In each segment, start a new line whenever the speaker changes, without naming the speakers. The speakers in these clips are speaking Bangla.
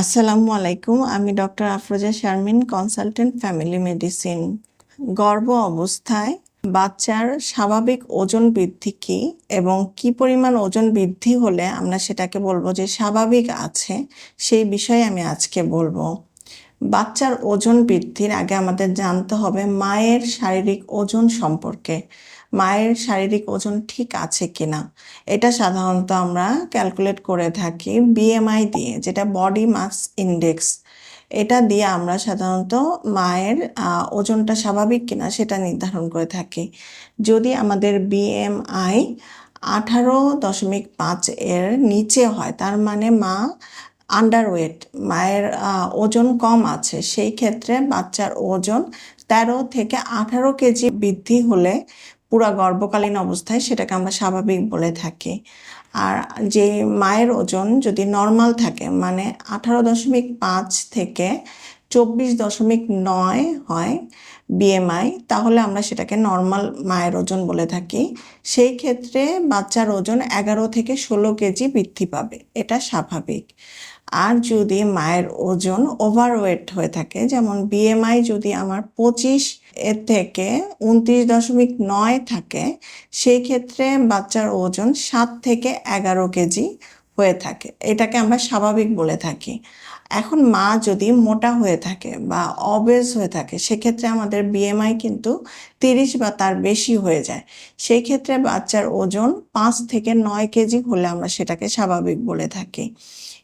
আসসালামু আলাইকুম, আমি doctor Afroza Sharmin, consultant family medicine. গর্ভ অবস্থায় বাচ্চার স্বাভাবিক ওজন বৃদ্ধি কি এবং কি পরিমাণ ওজন বৃদ্ধি হলে আমরা সেটাকে বলব যে স্বাভাবিক আছে, সেই বিষয়ে আমি আজকে বলব। বাচ্চার ওজন বৃদ্ধির আগে আমাদের জানতে হবে মায়ের শারীরিক ওজন সম্পর্কে। মায়ের শারীরিক ওজন ঠিক আছে কিনা? এটা সাধারণত আমরা ক্যালকুলেট করে থাকি বিএমআই দিয়ে, যেটা বডি মাস ইন্ডেক্স এটা দিয়ে আমরা সাধারণত মায়ের ওজনটা স্বাভাবিক কিনা সেটা নির্ধারণ করে থাকি। যদি আমাদের বিএমআই আঠারো দশমিক পাঁচ এর নিচে হয়, তার মানে মা আন্ডারওয়েট মায়ের ওজন কম আছে, সেই ক্ষেত্রে বাচ্চার ওজন তেরো থেকে আঠারো কেজি বৃদ্ধি হলে পুরা গর্ভকালীন অবস্থায় সেটাকে আমরা স্বাভাবিক বলে থাকি। আর যে মায়ের ওজন যদি নর্মাল থাকে মানে আঠারো দশমিক পাঁচ থেকে চব্বিশ দশমিক নয় হয় বিএমআই তাহলে আমরা সেটাকে নর্মাল মায়ের ওজন বলে থাকি। সেই ক্ষেত্রে বাচ্চার ওজন এগারো থেকে ষোলো কেজি বৃদ্ধি পাবে, এটা স্বাভাবিক। আর যদি মায়ের ওজন ওভারওয়েট হয়ে থাকে, যেমন বিএমআই যদি আমার পঁচিশ এর থেকে উনত্রিশ দশমিক নয় থাকে, সেই ক্ষেত্রে বাচ্চার ওজন সাত থেকে এগারো কেজি হয়ে থাকে। এটাকে আমরা স্বাভাবিক বলে থাকি। এখন মা যদি মোটা হয়ে থাকে বা অবেজ হয়ে থাকে, সেক্ষেত্রে আমাদের বিএমআই কিন্তু তিরিশ বা তার বেশি হয়ে যায়। সেই ক্ষেত্রে বাচ্চার ওজন পাঁচ থেকে নয় কেজি হলে আমরা সেটাকে স্বাভাবিক বলে থাকি।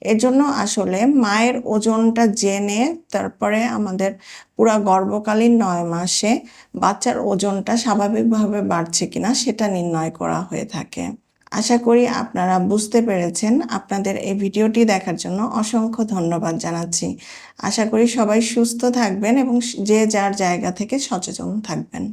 এজন্য আসলে মায়ের ওজনটা জেনে তারপরে আমাদের পুরা গর্ভকালীন নয় মাসে বাচ্চার ওজনটা স্বাভাবিকভাবে বাড়ছে কিনা সেটা নির্ণয় করা হয়ে থাকে। আশা করি আপনারা বুঝতে পেরেছেন। আপনাদের এই ভিডিওটি দেখার জন্য অসংখ্য ধন্যবাদ জানাচ্ছি। আশা করি সবাই সুস্থ থাকবেন এবং যে যার জায়গা থেকে সচেতন থাকবেন।